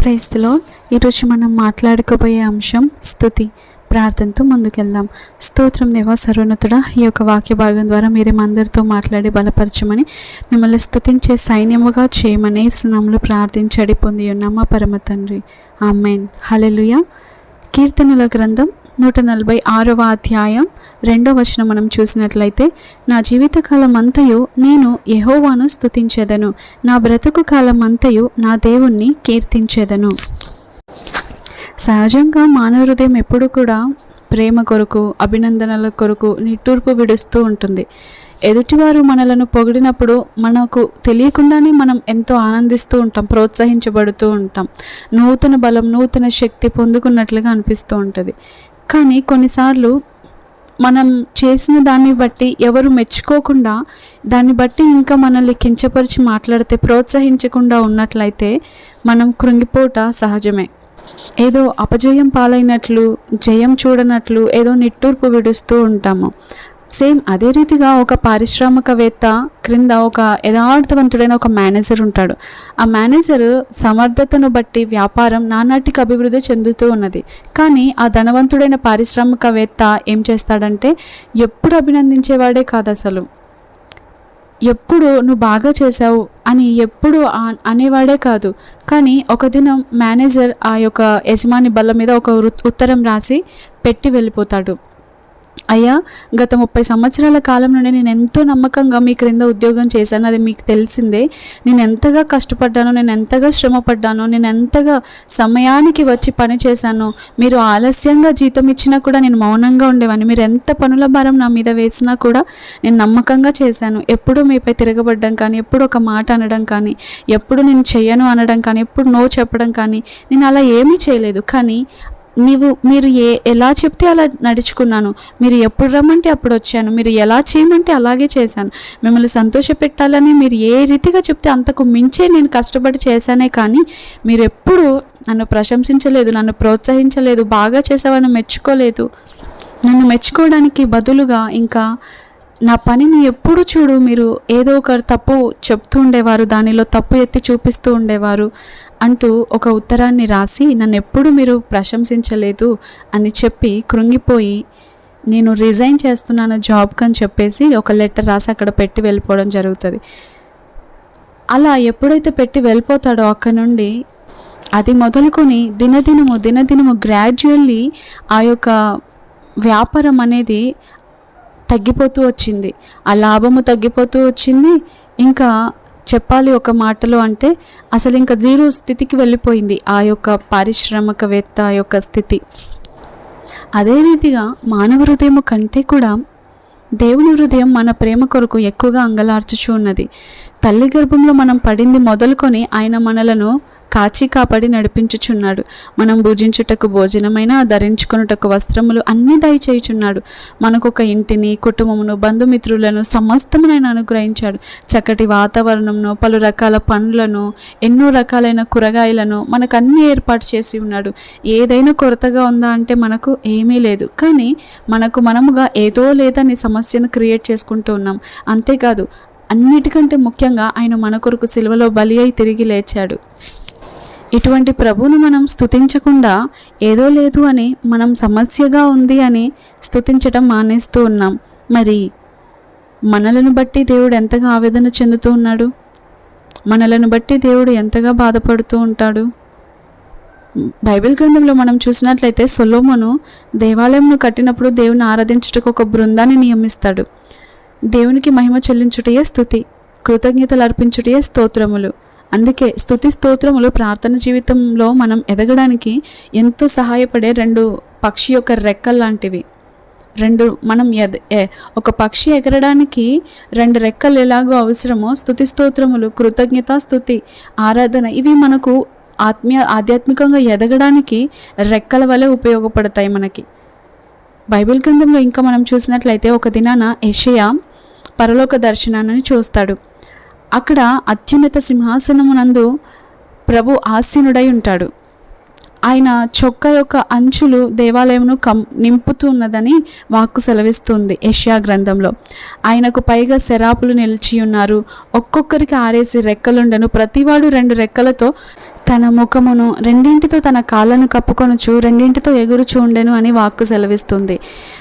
ప్రైస్లో ఈరోజు మనం మాట్లాడుకోబోయే అంశం స్థుతి. ప్రార్థనతో ముందుకెళ్దాం. స్తోత్రం దేవ సర్వోన్నతుడ ఈ యొక్క వాక్య భాగం ద్వారా మీరే అందరితో మాట్లాడి బలపరచమని మిమ్మల్ని స్తుతించే సైన్యముగా చేయమని సునాములు ప్రార్థించడి పొంది ఉన్నామా పరమ తండ్రి. ఆమెన్. హలెలుయా కీర్తనల గ్రంథం నూట నలభై ఆరవ అధ్యాయం రెండవ వచనం మనం చూసినట్లయితే నా జీవితకాలం అంతయు నేను యహోవాను స్థుతించేదను నా బ్రతుకు కాలం అంతయు నా దేవుణ్ణి కీర్తించేదను. సహజంగా మానవ హృదయం ఎప్పుడు కూడా ప్రేమ కొరకు అభినందనల కొరకు నిట్టూర్పు విడుస్తూ ఉంటుంది. ఎదుటివారు మనలను పొగిడినప్పుడు మనకు తెలియకుండానే మనం ఎంతో ఆనందిస్తూ ఉంటాం ప్రోత్సహించబడుతూ ఉంటాం. నూతన బలం నూతన శక్తి పొందుకున్నట్లుగా అనిపిస్తూ ఉంటుంది. కానీ కొన్నిసార్లు మనం చేసిన దాన్ని బట్టి ఎవరు మెచ్చుకోకుండా దాన్ని బట్టి ఇంకా మనల్ని కించపరిచి మాట్లాడితే ప్రోత్సహించకుండా ఉన్నట్లయితే మనం కృంగిపోట సహజమే. ఏదో అపజయం పాలైనట్లు జయం చూడనట్లు ఏదో నిట్టూర్పు విడుస్తూ ఉంటాము. సేమ్ అదే రీతిగా ఒక పారిశ్రామికవేత్త క్రింద ఒక యథార్థవంతుడైన ఒక మేనేజర్ ఉంటాడు. ఆ మేనేజర్ సమర్థతను బట్టి వ్యాపారం నానాటికి అభివృద్ధి చెందుతూ ఉన్నది. కానీ ఆ ధనవంతుడైన పారిశ్రామికవేత్త ఏం చేస్తాడంటే ఎప్పుడు అభినందించేవాడే కాదు అసలు ఎప్పుడు నువ్వు బాగా చేసావు అని ఎప్పుడు అనేవాడే కాదు. కానీ ఒక దినం మేనేజర్ ఆ యొక్క యజమాని బల్ల మీద ఒక ఉత్తరం రాసి పెట్టి వెళ్ళిపోతాడు. అయ్యా గత ముప్పై సంవత్సరాల కాలం నుండి నేను ఎంతో నమ్మకంగా మీ క్రింద ఉద్యోగం చేశాను. అది మీకు తెలిసిందే. నేను ఎంతగా కష్టపడ్డానో నేను ఎంతగా శ్రమపడ్డానో నేను ఎంతగా సమయానికి వచ్చి పని చేశాను మీరు ఆలస్యంగా జీతం ఇచ్చినా కూడా నేను మౌనంగా ఉండేవాడిని. మీరు ఎంత పనుల భారం నా మీద వేసినా కూడా నేను నమ్మకంగా చేశాను. ఎప్పుడూ మీపై తిరగబడ్డం కానీ ఎప్పుడు ఒక మాట అనడం కానీ ఎప్పుడు నేను చెయ్యను అనడం కానీ ఎప్పుడు నో చెప్పడం కానీ నేను అలా ఏమీ చేయలేదు. కానీ నీవు మీరు ఏ ఎలా చెప్తే అలా నడుచుకున్నాను? మీరు ఎప్పుడు రమ్మంటే అప్పుడు వచ్చాను. మీరు ఎలా చేయమంటే అలాగే చేశాను. మిమ్మల్ని సంతోషపెట్టాలని మీరు ఏ రీతిగా చెప్తే అంతకు మించే నేను కష్టపడి చేశానే కానీ మీరు ఎప్పుడు నన్ను ప్రశంసించలేదు నన్ను ప్రోత్సహించలేదు బాగా చేసావని మెచ్చుకోలేదు. నన్ను మెచ్చుకోవడానికి బదులుగా ఇంకా నా పనిని ఎప్పుడు చూడు మీరు ఏదో ఒకరు తప్పు చెప్తూ ఉండేవారు దానిలో తప్పు ఎత్తి చూపిస్తూ ఉండేవారు అంటూ ఒక ఉత్తరాన్ని రాసి నన్ను ఎప్పుడు మీరు ప్రశంసించలేదు అని చెప్పి కృంగిపోయి నేను రిజైన్ చేస్తున్నాను జాబ్కి అని చెప్పేసి ఒక లెటర్ రాసి అక్కడ పెట్టి వెళ్ళిపోవడం జరుగుతుంది. అలా ఎప్పుడైతే పెట్టి వెళ్ళిపోతాడో అక్కడ నుండి అది మొదలుకొని దినదినము దినదినము గ్రాడ్యువల్లీ ఆ యొక్క వ్యాపారం అనేది తగ్గిపోతూ వచ్చింది. ఆ లాభము తగ్గిపోతూ వచ్చింది. ఇంకా చెప్పాలి ఒక మాటలో అంటే అసలు ఇంకా జీరో స్థితికి వెళ్ళిపోయింది ఆ యొక్క పారిశ్రామికవేత్త యొక్క స్థితి. అదే రీతిగా మానవ హృదయం కంటే కూడా దేవుని హృదయం మన ప్రేమ కొరకు ఎక్కువగా అంగలార్చుచూ ఉన్నది. తల్లి గర్భంలో మనం పడింది మొదలుకొని ఆయన మనలను కాచి కాపాడి నడిపించుచున్నాడు. మనం భుజించుటకు భోజనమైన ధరించుకొనుటకు వస్త్రములు అన్నీ దయచేయుచున్నాడు. మనకు ఒక ఇంటిని కుటుంబమును బంధుమిత్రులను సమస్తమునైన అనుగ్రహించాడు. చక్కటి వాతావరణంను పలు రకాల పండ్లను ఎన్నో రకాలైన కూరగాయలను మనకు అన్ని ఏర్పాటు చేసి ఉన్నాడు. ఏదైనా కొరతగా ఉందా అంటే మనకు ఏమీ లేదు. కానీ మనకు మనముగా ఏదో లేదని సమస్యను క్రియేట్ చేసుకుంటూ ఉన్నాం. అంతేకాదు అన్నిటికంటే ముఖ్యంగా ఆయన మన కొరకు సిలువలో బలి అయి తిరిగి లేచాడు. ఇటువంటి ప్రభువును మనం స్థుతించకుండా ఏదో లేదు అని మనం సమస్యగా ఉంది అని స్థుతించటం మానేస్తూ ఉన్నాం. మరి మనలను బట్టి దేవుడు ఎంతగా ఆవేదన చెందుతూ ఉన్నాడు? మనలను బట్టి దేవుడు ఎంతగా బాధపడుతూ ఉంటాడు? బైబిల్ గ్రంథంలో మనం చూసినట్లయితే సొలోమోను దేవాలయంను కట్టినప్పుడు దేవుని ఆరాధించుటకు ఒక బృందాన్ని నియమిస్తాడు. దేవునికి మహిమ చెల్లించుటయే స్థుతి కృతజ్ఞతలు అర్పించుటయే స్తోత్రములు. అందుకే స్థుతి స్తోత్రములు ప్రార్థన జీవితంలో మనం ఎదగడానికి ఎంతో సహాయపడే రెండు పక్షి యొక్క రెక్కలు లాంటివి. రెండు మనం ఎద ఎ- ఒక పక్షి ఎగరడానికి రెండు రెక్కలు ఎలాగో అవసరమో స్థుతి స్తోత్రములు కృతజ్ఞత స్థుతి ఆరాధన ఇవి మనకు ఆత్మీయ ఆధ్యాత్మికంగా ఎదగడానికి రెక్కల వలె ఉపయోగపడతాయి మనకి. బైబిల్ గ్రంథంలో ఇంకా మనం చూసినట్లయితే ఒక దినాన యషయా పరలోక దర్శనాన్ని చూస్తాడు. అక్కడ అత్యున్నత సింహాసనమునందు ప్రభు ఆసీనుడై ఉంటాడు. ఆయన చొక్క యొక్క అంచులు దేవాలయమును కం నింపుతున్నదని వాక్కు సెలవిస్తుంది ఏషియా గ్రంథంలో. ఆయనకు పైగా శరాపులు నిలిచి ఉన్నారు. ఒక్కొక్కరికి ఆరేసి రెక్కలుండను. ప్రతివాడు రెండు రెక్కలతో తన ముఖమును రెండింటితో తన కాళ్ళను కప్పుకొనుచు రెండింటితో ఎగురుచు ఉండెను అని వాక్కు సెలవిస్తుంది.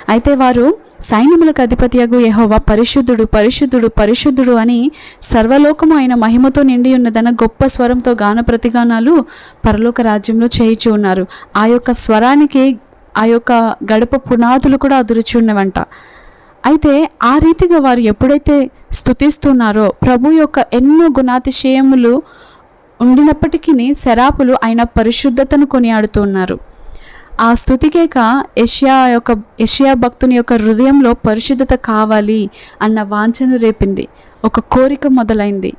అయితే వారు సైన్యములకు అధిపతియగు యెహోవా పరిశుద్ధుడు పరిశుద్ధుడు పరిశుద్ధుడు అని సర్వలోకము అయిన మహిమతో నిండి ఉన్నదన్న గొప్ప స్వరంతో గాన ప్రతిగానాలు పరలోక రాజ్యంలో చేయిచు ఉన్నారు. ఆ యొక్క స్వరానికి ఆ యొక్క గడప పునాదులు కూడా అదురుచున్నవంట అయితే ఆ రీతిగా వారు ఎప్పుడైతే స్థుతిస్తున్నారో ప్రభు యొక్క ఎన్నో గుణాతిశయములు ఉండినప్పటికీ శరాపులు ఆయన పరిశుద్ధతను కొనియాడుతున్నారు. ఆ స్థుతికేక ఏషియా యొక్క ఏషియా భక్తుని యొక్క హృదయంలో పరిశుద్ధత కావాలి అన్న వాంఛను రేపింది. ఒక కోరిక మొదలైంది.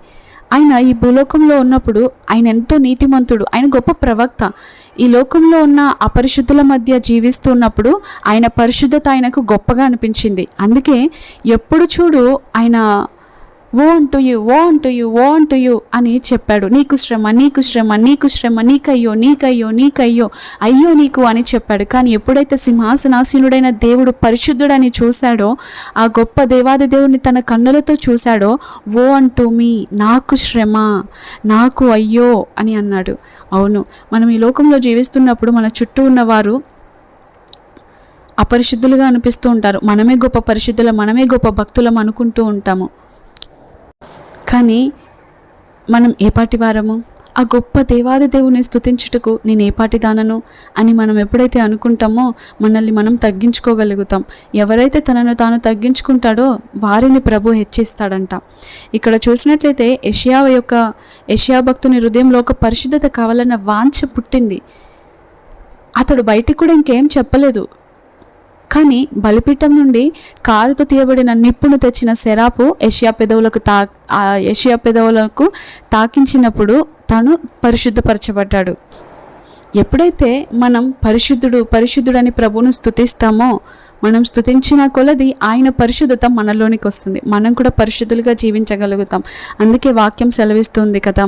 ఆయన ఈ భూలోకంలో ఉన్నప్పుడు ఆయన ఎంతో నీతిమంతుడు ఆయన గొప్ప ప్రవక్త. ఈ లోకంలో ఉన్న అపరిశుద్ధుల మధ్య జీవిస్తున్నప్పుడు ఆయన పరిశుద్ధత ఆయనకు గొప్పగా అనిపించింది. అందుకే ఎప్పుడు చూడు ఆయన ఓ టు యు ఓన్ టు యు ఓన్ టు యు అని చెప్పాడు. నీకు శ్రమ నీకు శ్రమ నీకు శ్రమ నీకయ్యో నీకయ్యో నీకయ్యో అయ్యో నీకు అని చెప్పాడు. కానీ ఎప్పుడైతే సింహాసనాసీనుడైన దేవుడు పరిశుద్ధుడని చూశాడో ఆ గొప్ప దేవాది దేవుడిని తన కన్నులతో చూశాడో ఓ అంటూ మీ నాకు శ్రమ నాకు అయ్యో అని అన్నాడు. అవును మనం ఈ లోకంలో జీవిస్తున్నప్పుడు మన చుట్టూ ఉన్నవారు అపరిశుద్ధులుగా అనిపిస్తూ ఉంటారు. మనమే గొప్ప పరిశుద్ధులం మనమే గొప్ప భక్తులం అనుకుంటూ ఉంటాము. కానీ మనం ఏపాటి వారము? ఆ గొప్ప దేవాది దేవుని స్థుతించుటకు నేను ఏ పాటి దానను? అని మనం ఎప్పుడైతే అనుకుంటామో మనల్ని మనం తగ్గించుకోగలుగుతాం. ఎవరైతే తనను తాను తగ్గించుకుంటాడో వారిని ప్రభు హెచ్చిస్తాడంట. ఇక్కడ చూసినట్లయితే యషియా యొక్క యషియా భక్తుని హృదయంలో ఒక పరిశుద్ధత కావాలన్న వాంఛ పుట్టింది. అతడు బయటికి కూడా ఇంకేం చెప్పలేదు. కానీ బలిపీఠం నుండి కారుతో తీయబడిన నిప్పును తెచ్చిన సెరాపు ఏషియా పెదవులకు తా ఏషియా పెదవులకు తాకించినప్పుడు తను పరిశుద్ధపరచబడ్డాడు. ఎప్పుడైతే మనం పరిశుద్ధుడు పరిశుద్ధుడని ప్రభును స్థుతిస్తామో మనం స్థుతించిన కొలది ఆయన పరిశుద్ధత మనలోనికి వస్తుంది. మనం కూడా పరిశుద్ధులుగా జీవించగలుగుతాం. అందుకే వాక్యం సెలవిస్తుంది కదా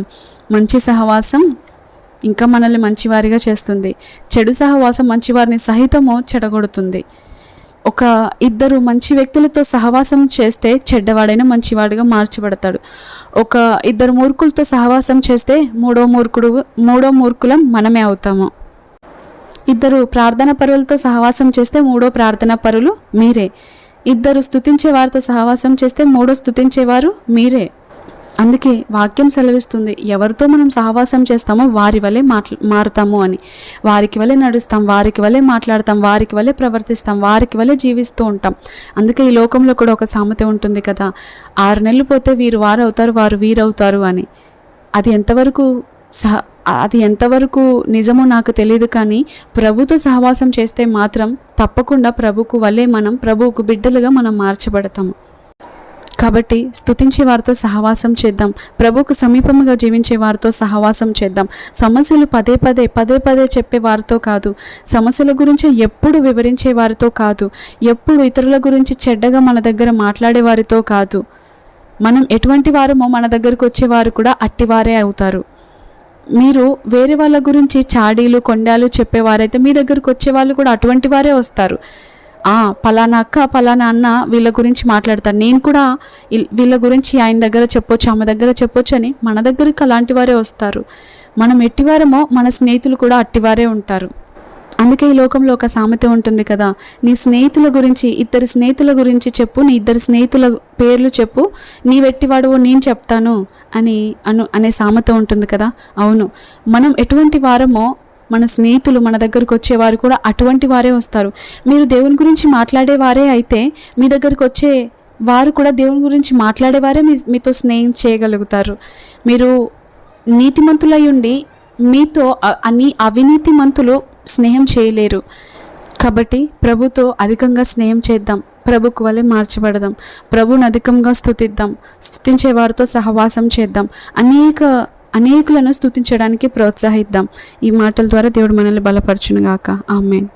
మంచి సహవాసం ఇంకా మనల్ని మంచివారిగా చేస్తుంది. చెడు సహవాసం మంచివారిని సహితము చెడగొడుతుంది. ఒక ఇద్దరు మంచి వ్యక్తులతో సహవాసం చేస్తే చెడ్డవాడైన మంచివాడిగా మార్చబడతాడు. ఒక ఇద్దరు మూర్ఖులతో సహవాసం చేస్తే మూడో మూర్ఖుడు మూడో మూర్ఖులం మనమే అవుతాము. ఇద్దరు ప్రార్థన పరులతో సహవాసం చేస్తే మూడో ప్రార్థన పరులు మీరే. ఇద్దరు స్థుతించే వారితో సహవాసం చేస్తే మూడో స్థుతించేవారు మీరే. అందుకే వాక్యం సెలవిస్తుంది ఎవరితో మనం సహవాసం చేస్తామో వారి వలె మాట్లా మారుతాము అని. వారికి వలె నడుస్తాం వారికి వలె మాట్లాడతాం వారికి వలె ప్రవర్తిస్తాం వారికి వలె జీవిస్తూ ఉంటాం. అందుకే ఈ లోకంలో కూడా ఒక సామెత ఉంటుంది కదా ఆరు నెలలు పోతే వీరు వారు అవుతారు వారు వీరవుతారు అని. అది ఎంతవరకు సహ అది ఎంతవరకు నిజమో నాకు తెలియదు కానీ ప్రభుతో సహవాసం చేస్తే మాత్రం తప్పకుండా ప్రభుకు వలె మనం ప్రభువుకు బిడ్డలుగా మనం మార్చబడతాము. కాబట్టి స్తుతించే వారితో సహవాసం చేద్దాం. ప్రభుకు సమీపముగా జీవించే వారితో సహవాసం చేద్దాం. సమస్యలు పదే పదే పదే పదే చెప్పే వారితో కాదు. సమస్యల గురించి ఎప్పుడు వివరించే వారితో కాదు. ఎప్పుడు ఇతరుల గురించి చెడ్డగా మన దగ్గర మాట్లాడే వారితో కాదు. మనం ఎటువంటి వారమో మన దగ్గరకు వచ్చేవారు కూడా అట్టివారే అవుతారు. మీరు వేరే వాళ్ళ గురించి చాడీలు కొండాలు చెప్పేవారైతే మీ దగ్గరకు వచ్చేవాళ్ళు కూడా అటువంటి వారే వస్తారు. పలానా అక్క పలానా అన్న వీళ్ళ గురించి మాట్లాడతారు. నేను కూడా వీళ్ళ గురించి ఆయన దగ్గర చెప్పొచ్చు ఆమె దగ్గర చెప్పొచ్చు అని మన దగ్గరికి అలాంటి వారే వస్తారు. మనం ఎట్టివారమో మన స్నేహితులు కూడా అట్టివారే ఉంటారు. అందుకే ఈ లోకంలో ఒక సామెత ఉంటుంది కదా నీ స్నేహితుల గురించి ఇద్దరు స్నేహితుల గురించి చెప్పు నీ ఇద్దరు స్నేహితుల పేర్లు చెప్పు నీ వెట్టివాడవో నేను చెప్తాను అని అను అనే సామెత ఉంటుంది కదా. అవును. మనం ఎటువంటి వారమో మన స్నేహితులు మన దగ్గరకు వచ్చేవారు కూడా అటువంటి వారే వస్తారు. మీరు దేవుని గురించి మాట్లాడేవారే అయితే మీ దగ్గరకు వచ్చే వారు కూడా దేవుని గురించి మాట్లాడేవారే మీ మీతో స్నేహం చేయగలుగుతారు. మీరు నీతిమంతులై ఉండి మీతో అని అవినీతి అవినీతిమంతులు స్నేహం చేయలేరు. కాబట్టి ప్రభుతో అధికంగా స్నేహం చేద్దాం. ప్రభుకు వలె మార్చబడదాం. ప్రభుని అధికంగా స్థుతిద్దాం. స్థుతించే వారితో సహవాసం చేద్దాం. అనేక అనేకులను స్థుతించడానికి ప్రోత్సహిద్దాం. ఈ మాటల ద్వారా దేవుడు మనల్ని బలపరచునుగాక. ఆమెన్.